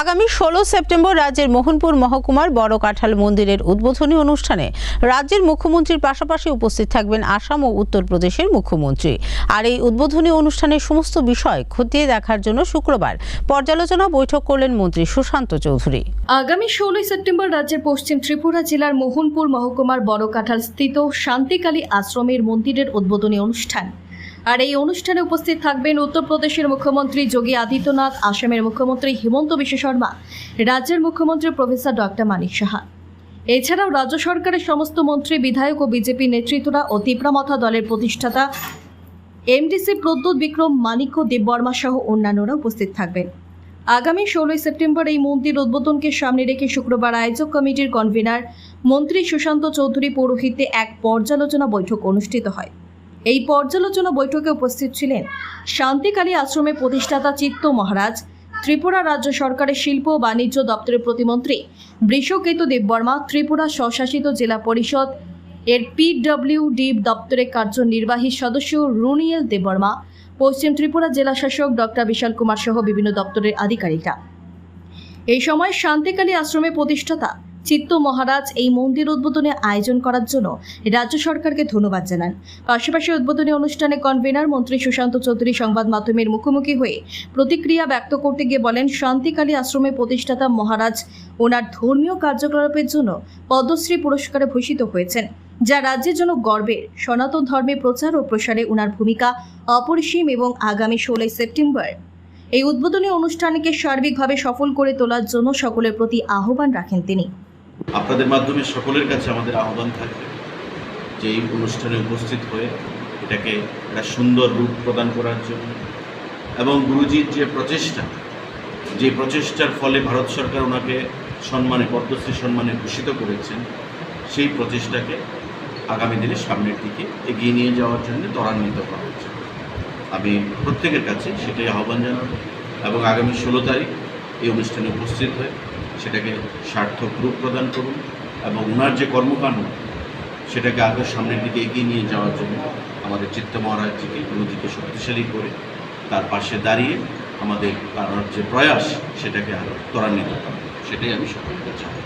আগামী ষোলো সেপ্টেম্বর রাজ্যের মোহনপুর মহকুমার বড় কাঁঠাল মন্দিরের উদ্বোধনী অনুষ্ঠানে রাজ্যের মুখ্যমন্ত্রীর পাশাপাশি উপস্থিত থাকবেন আসাম ও উত্তরপ্রদেশের মুখ্যমন্ত্রী। আর এই উদ্বোধনী অনুষ্ঠানের সমস্ত বিষয় খতিয়ে দেখার জন্য শুক্রবার পর্যালোচনা বৈঠক করলেন মন্ত্রী সুশান্ত চৌধুরী। আগামী ষোলোই সেপ্টেম্বর রাজ্যের পশ্চিম ত্রিপুরা জেলার মোহনপুর মহকুমার বড় বড়কাঠাল স্থিত শান্তিকালী আশ্রমের মন্দিরের উদ্বোধনী অনুষ্ঠান। আর এই অনুষ্ঠানে উপস্থিত থাকবেন উত্তরপ্রদেশের মুখ্যমন্ত্রী যোগী আদিত্যনাথ, আসামের মুখ্যমন্ত্রী হিমন্ত বিশ্ব শর্মা, রাজ্যের মুখ্যমন্ত্রী প্রফেসর ডক্টর মানিক সাহা। এছাড়াও রাজ্য সরকারের সমস্ত মন্ত্রী, বিধায়ক ও বিজেপি নেতৃত্বরা ও তীব্রামথা দলের প্রতিষ্ঠাতা এমডিসি প্রদ্যুৎ বিক্রম মানিক্য দেববর্মা সহ অন্যান্যরা উপস্থিত থাকবেন। আগামী ষোলোই সেপ্টেম্বর এই মন্দির উদ্বোধনকে সামনে রেখে শুক্রবার আয়োজক কমিটির কনভেনার মন্ত্রী সুশান্ত চৌধুরী পৌরোহিত্যে এক পর্যালোচনা বৈঠক অনুষ্ঠিত হয়। এই পর্যালোচনা বৈঠকে উপস্থিত ছিলেন শান্তিকালী আশ্রমের প্রতিষ্ঠাতা চিত্ত মহারাজ, ত্রিপুরা রাজ্য সরকারের শিল্প ও বাণিজ্য দপ্তরের প্রতিমন্ত্রী বৃষকেতু দেববর্মা, ত্রিপুরা স্বশাসিত জেলা পরিষদ এর পিডব্লিউডি দপ্তরের কার্যনির্বাহী সদস্য রুনিয়েল দেববর্মা, পশ্চিম ত্রিপুরা জেলা শাসক ডক্টর বিশাল কুমার সহ বিভিন্ন দপ্তরের আধিকারিকরা। এই সময় শান্তিকালী আশ্রমের প্রতিষ্ঠাতা চিত্ত মহারাজ এই মন্দির উদ্বোধনে আয়োজন করার জন্য রাজ্য সরকারকে ধন্যবাদ জানান। পাশাপাশি উদ্বোধনী অনুষ্ঠানে কনভেনার মন্ত্রী সুশান্ত চৌধুরী সংবাদ মাধ্যমের মুখোমুখি হয়ে প্রতিক্রিয়া ব্যক্ত করতে গিয়ে বলেন, শান্তিকালী আশ্রমে প্রতিষ্ঠাতা মহারাজ ওনার ধর্মীয় কার্যকলাপের জন্য পদ্মশ্রী পুরস্কারে ভূষিত হয়েছেন, যা রাজ্যের জন্য গর্বের সনাতন ধর্মে প্রচার ও প্রসারে ওনার ভূমিকা অপরিসীম এবং আগামী ষোলোই সেপ্টেম্বর। এই উদ্বোধনী অনুষ্ঠানকে সার্বিকভাবে সফল করে তোলার জন্য সকলের প্রতি আহ্বান রাখেন তিনি। আপনাদের মাধ্যমে সকলের কাছে আমাদের আহ্বান থাকবে যে এই অনুষ্ঠানে উপস্থিত হয়ে এটাকে একটা সুন্দর রূপ প্রদান করার জন্য। এবং গুরুজির যে প্রচেষ্টা, যে প্রচেষ্টার ফলে ভারত সরকার ওনাকে সম্মানে, পদ্মশ্রী সম্মানে ভূষিত করেছেন, সেই প্রচেষ্টাকে আগামী দিনে সামনের দিকে এগিয়ে নিয়ে যাওয়ার জন্য ত্বরান্বিত করা হচ্ছে। আমি প্রত্যেকের কাছে সেটাই আহ্বান জানাব এবং আগামী ষোলো তারিখ এই অনুষ্ঠানে উপস্থিত হয়ে সেটাকে সার্থক রূপ প্রদান করুন এবং ওনার যে কর্মকাণ্ড, সেটাকে আরও সামনের দিকে এগিয়ে নিয়ে যাওয়ার জন্য আমাদের চিত্ত মহারাজজিকে গুরুজিকে শক্তিশালী করে তার পাশে দাঁড়িয়ে আমাদের তার যে প্রয়াস, সেটাকে আরও ত্বরান্বিত করা। সেটাই আমি সকলকে চাই।